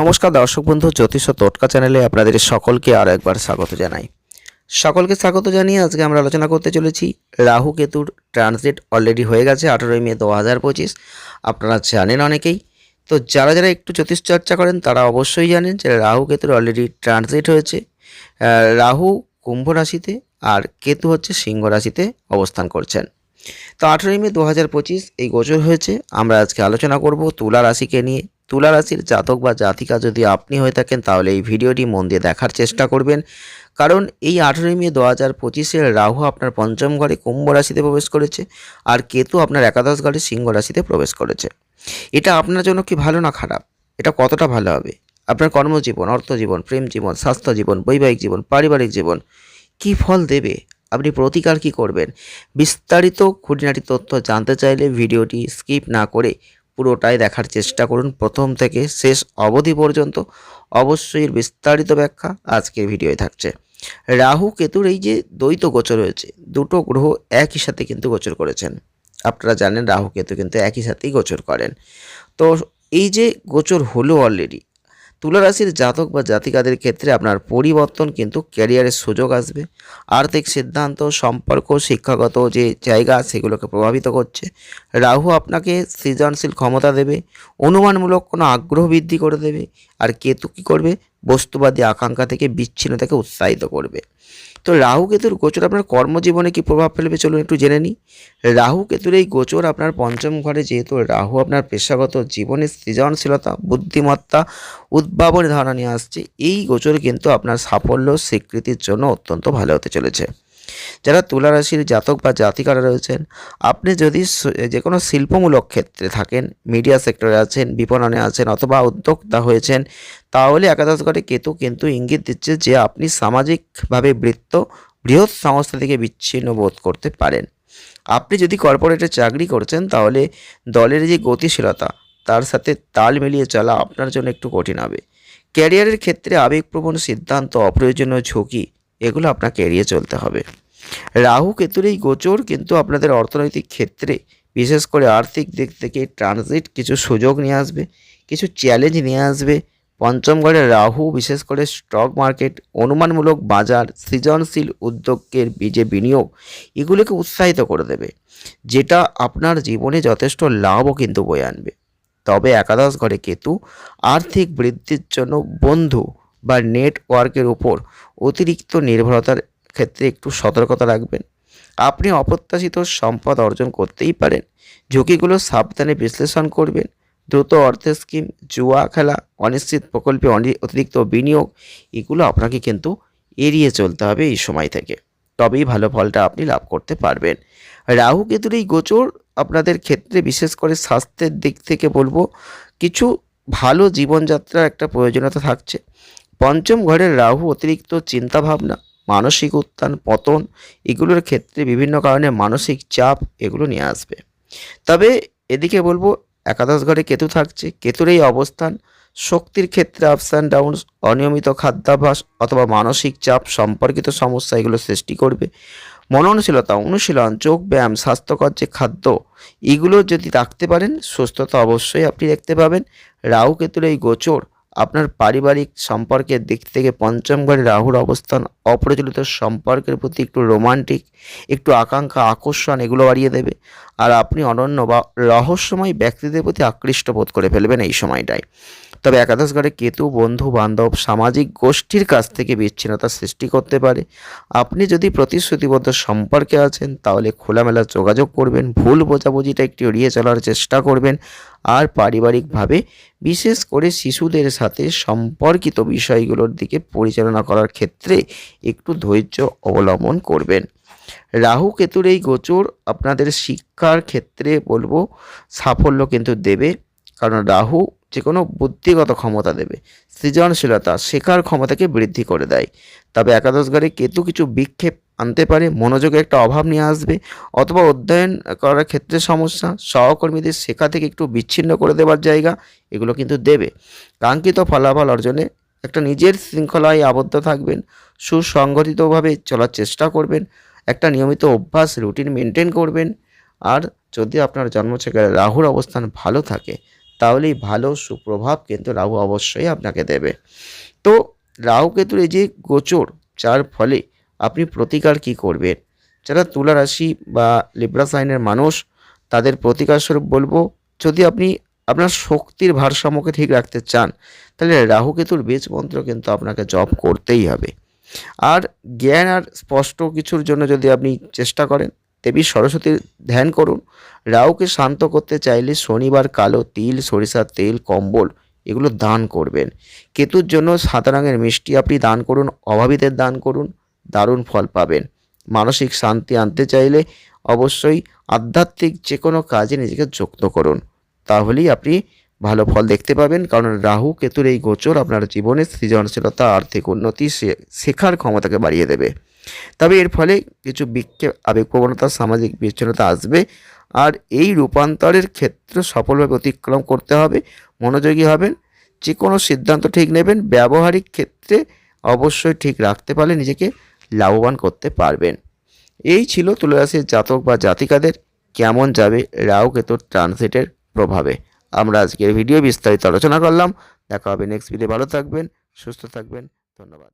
নমস্কার দর্শক বন্ধু, জ্যোতিষ ও চ্যানেলে আপনাদের সকলকে আরও একবার স্বাগত জানাই। সকলকে স্বাগত জানিয়ে আজকে আমরা আলোচনা করতে চলেছি, রাহু কেতুর ট্রানজিট অলরেডি হয়ে গেছে আঠেরোই মে দু হাজার পঁচিশ। আপনারা জানেন অনেকেই, তো যারা যারা একটু জ্যোতিষ চর্চা করেন, তারা অবশ্যই জানেন যে রাহু কেতুর অলরেডি ট্রানজিট হয়েছে। রাহু কুম্ভ রাশিতে আর কেতু হচ্ছে সিংহ রাশিতে অবস্থান করছেন। তো আঠেরোই মে দু হাজার পঁচিশ এই গোচর হয়েছে, আমরা আজকে আলোচনা করব তুলা রাশিকে নিয়ে। তুলা রাশির জাতক বা জাতিকা যদি আপনি হয়ে থাকেন, তাহলে এই ভিডিওটি মন দিয়ে দেখার চেষ্টা করবেন। কারণ এই আঠেরোই মে দু হাজার পঁচিশের রাহু আপনার পঞ্চম ঘরে কুম্ভ রাশিতে প্রবেশ করেছে আর কেতু আপনার একাদশ ঘরে সিংহ রাশিতে প্রবেশ করেছে। এটা আপনার জন্য কি ভালো না খারাপ? এটা কতটা ভালো হবে? আপনার কর্মজীবন, অর্থজীবন, প্রেম জীবন, স্বাস্থ্য জীবন, বৈবাহিক জীবন, পারিবারিক জীবন কি ফল দেবে? আপনি প্রতিকার কি করবেন? বিস্তারিত খুঁটিনাটি তথ্য জানতে চাইলে ভিডিওটি স্কিপ না করে পুরোটাই দেখার চেষ্টা করুন। প্রথম থেকে শেষ অবধি পর্যন্ত অবশ্যই বিস্তারিত ব্যাখ্যা আজকের ভিডিওয় থাকছে। রাহু, কেতুর এই যে দ্বৈত গোচর হয়েছে দুটো গ্রহ একই সাথে কিন্তু গোচর করেছেন। আপনারা জানেন রাহু, কেতু কিন্তু একই সাথেই গোচর করেন। তো এই যে গোচর হলো অলরেডি তুলা রাশির জাতক বা জাতিকাদের ক্ষেত্রে আপনার পরিবর্তন কিন্তু ক্যারিয়ারের সুযোগ আসবে। আর্থিক সিদ্ধান্ত, সম্পর্ক, শিক্ষাগত যে জায়গা সেগুলোকে প্রভাবিত করছে। রাহু আপনাকে সৃজনশীল ক্ষমতা দেবে, অনুমানমূলক কোনো আগ্রহ বৃদ্ধি করে দেবে। আর কেতু কী করবে? বস্তুবাদী আকাঙ্ক্ষা থেকে বিচ্ছিন্নতাকে উৎসাহিত করবে। তো রাহু কেতুর গোচর আপনার কর্মজীবনে কি প্রভাব ফেলবে চলুন একটু জেনে নিই। রাহু কেতুর এই গোচর আপনার পঞ্চম ঘরে যেহেতু রাহু আপনার পেশাগত জীবনে সৃজনশীলতা, বুদ্ধিমত্তা, উদ্ভাবনী ধারণা নিয়ে আসছে, এই গোচর কিন্তু আপনার সাফল্য, স্বীকৃতির জন্য অত্যন্ত ভালো হতে চলেছে। যারা তুলা রাশির জাতক বা জাতিকারা রয়েছেন, আপনি যদি যে কোনো শিল্পমূলক ক্ষেত্রে থাকেন মিডিয়া সেক্টরে আছেন, বিপণনে আছেন অথবা উদ্যোক্তা হয়েছেন, তাহলে একাদশ ঘরে কেতু কিন্তু ইঙ্গিত দিচ্ছে যে আপনি সামাজিকভাবে বৃত্ত, বৃহৎ সংস্থা থেকে বিচ্ছিন্ন বোধ করতে পারেন। আপনি যদি কর্পোরেটে চাকরি করছেন, তাহলে দলের যে গতিশীলতা, তার সাথে তাল মিলিয়ে চলা আপনার জন্য একটু কঠিন হবে। ক্যারিয়ারের ক্ষেত্রে আবেগপ্রবণ সিদ্ধান্ত, অপ্রয়োজনীয় ঝুঁকি এগুলো আপনাকে এড়িয়ে চলতে হবে। রাহু কেতুর এই গোচর কিন্তু আপনাদের অর্থনৈতিক ক্ষেত্রে, বিশেষ করে আর্থিক দিক থেকে ট্রানজিট কিছু সুযোগ নিয়ে আসবে, কিছু চ্যালেঞ্জ নিয়ে আসবে। পঞ্চম ঘরে রাহু, বিশেষ করে স্টক মার্কেট অনুমানমূলক বাজার, সৃজনশীল উদ্যোগের বীজে বিনিয়োগ, এগুলোকে উৎসাহিত করে দেবে, যেটা আপনার জীবনে যথেষ্ট লাভও কিন্তু বয়ে আনবে। তবে একাদশ ঘরে কেতু, আর্থিক বৃদ্ধির জন্য বন্ধু বা নেটওয়ার্কের উপর অতিরিক্ত নির্ভরতার ক্ষেত্রে একটু সতর্কতা রাখবেন। আপনি অপ্রত্যাশিত সম্পদ অর্জন করতেই পারেন। ঝুঁকিগুলো সাবধানে বিশ্লেষণ করবেন। দ্রুত অর্থের স্কিম জুয়া খেলা, অনিশ্চিত প্রকল্পে অতিরিক্ত বিনিয়োগ, এগুলো আপনাকে কিন্তু এড়িয়ে চলতে হবে এই সময় থেকে। তবেই ভালো ফলটা আপনি লাভ করতে পারবেন। রাহু কেতুর এই গোচর আপনাদের ক্ষেত্রে বিশেষ করে স্বাস্থ্যের দিক থেকে বলব, কিছু ভালো জীবনযাত্রার একটা প্রয়োজনীয়তা থাকছে। পঞ্চম ঘরের রাহু অতিরিক্ত চিন্তাভাবনা, মানসিক উত্থান, পতন, এগুলোর ক্ষেত্রে বিভিন্ন কারণে মানসিক চাপ এগুলো নিয়ে আসবে। তবে এদিকে বলব, একাদশ ঘরে কেতু থাকছে। কেতুর এই অবস্থান শক্তির ক্ষেত্রে আপস অ্যান্ড ডাউনস অনিয়মিত খাদ্যাভ্যাস অথবা মানসিক চাপ, সম্পর্কিত সমস্যা এগুলো সৃষ্টি করবে। মননশীলতা, অনুশীলন, যোগ ব্যায়াম, স্বাস্থ্যকর যে খাদ্য, এগুলো যদি রাখতে পারেন, সুস্থতা অবশ্যই আপনি দেখতে পাবেন। রাহু কেতুর এই গোচর আপনার পারিবারিক সম্পর্কের দিক থেকে পঞ্চম ঘরে রাহুর অবস্থান, অপ্রচলিত সম্পর্কের প্রতি একটু রোমান্টিক একটু আকাঙ্ক্ষা, আকর্ষণ, এগুলো বাড়িয়ে দেবে। আর আপনি অনন্য বা রহস্যময় ব্যক্তিদের প্রতি আকৃষ্ট বোধ করে ফেলবেন এই সময়টায়। তবে একাদশ ঘরে কেতু, বন্ধু, বান্ধব, সামাজিক গোষ্ঠীর কাছ থেকে বিচ্ছিন্নতা সৃষ্টি করতে পারে। আপনি যদি প্রতিশ্রুতিবদ্ধ সম্পর্কে আছেন, তাহলে খোলামেলা যোগাযোগ করবেন, ভুল বোঝাবুঝিটা একটু এড়িয়ে চলার চেষ্টা করবেন। আর পারিবারিকভাবে বিশেষ করে শিশুদের সাথে সম্পর্কিত বিষয়গুলোর দিকে পরিচালনা করার ক্ষেত্রে একটু ধৈর্য অবলম্বন করবেন। রাহু কেতুর এই গোচর আপনাদের শিক্ষার ক্ষেত্রে বলব সাফল্য কিন্তু দেবে, কারণ রাহু যে কোনো বুদ্ধিগত ক্ষমতা দেবে, সৃজনশীলতা, শেখার ক্ষমতাকে বৃদ্ধি করে দেয়। তবে একাদশ ঘরে কেতু কিছু বিক্ষেপ আনতে পারে, মনোযোগে একটা অভাব নিয়ে আসবে অথবা অধ্যয়ন করার ক্ষেত্রে সমস্যা, সহকর্মীদের শেখা থেকে একটু বিচ্ছিন্ন করে দেওয়ার জায়গা, এগুলো কিন্তু দেবে। কাঙ্ক্ষিত ফলাফল অর্জনে একটা নিজের শৃঙ্খলায় আবদ্ধ থাকবেন, সুসংগঠিতভাবে চলার চেষ্টা করবেন, একটা নিয়মিত অভ্যাস, রুটিন মেনটেন করবেন। আর যদি আপনার জন্মছকে রাহুর অবস্থান ভালো থাকে, তাহলেই ভালো সুপ্রভাব কিন্তু রাহু অবশ্যই আপনাকে দেবে। তো রাহু কেতুর এই যে গোচর, যার ফলে আপনি প্রতিকার কি করবেন? যারা তুলা রাশি বা লিব্রা সাইনের মানুষ, তাদের প্রতিকার স্বরূপ বলব, যদি আপনি আপনার শক্তির ভারসাম্যকে ঠিক রাখতে চান, তাহলে রাহু কেতুর বীজ মন্ত্র কিন্তু আপনাকে জপ করতেই হবে। আর জ্ঞান আর স্পষ্ট কিছুর জন্য যদি আপনি চেষ্টা করেন, দেবী সরস্বতীর ধ্যান করুন। রাহুকে শান্ত করতে চাইলে শনিবার কালো তিল, সরিষার তেল, কম্বল এগুলো দান করবেন। কেতুর জন্য সাদা রঙের মিষ্টি আপনি দান করুন, অভাবীদের দান করুন। দারুণ ফল পাবেন। মানসিক শান্তি আনতে চাইলে অবশ্যই আধ্যাত্মিক যে কোনো কাজে নিজেকে যুক্ত করুন। তাহলেই আপনি ভালো ফল দেখতে পাবেন, কারণ রাহু, কেতুর এই গোচর আপনার জীবনে সৃজনশীলতা, আর্থিক উন্নতি শেখার ক্ষমতাকে বাড়িয়ে দেবে। তবে এর ফলে কিছু বিক্ষেপ আবেগপ্রবণতা, সামাজিক বিচ্ছিন্নতা আসবে, আর এই রূপান্তরের ক্ষেত্রে সফলভাবে অতিক্রম করতে হবে, মনোযোগী হবেন যে কোনো সিদ্ধান্ত ঠিক নেবেন, ব্যবহারিক ক্ষেত্রে অবশ্যই ঠিক রাখতে পারলে নিজেকে লাভবান করতে পারবেন। এই ছিল তুলারাশির জাতক বা জাতিকাদের কেমন যাবে রাহু কেতুর ট্রানজিটের প্রভাবে। আমরা আজকের ভিডিও বিস্তারিত আলোচনা করলাম। দেখা হবে নেক্সট ভিডিও ভালো থাকবেন, সুস্থ থাকবেন। ধন্যবাদ।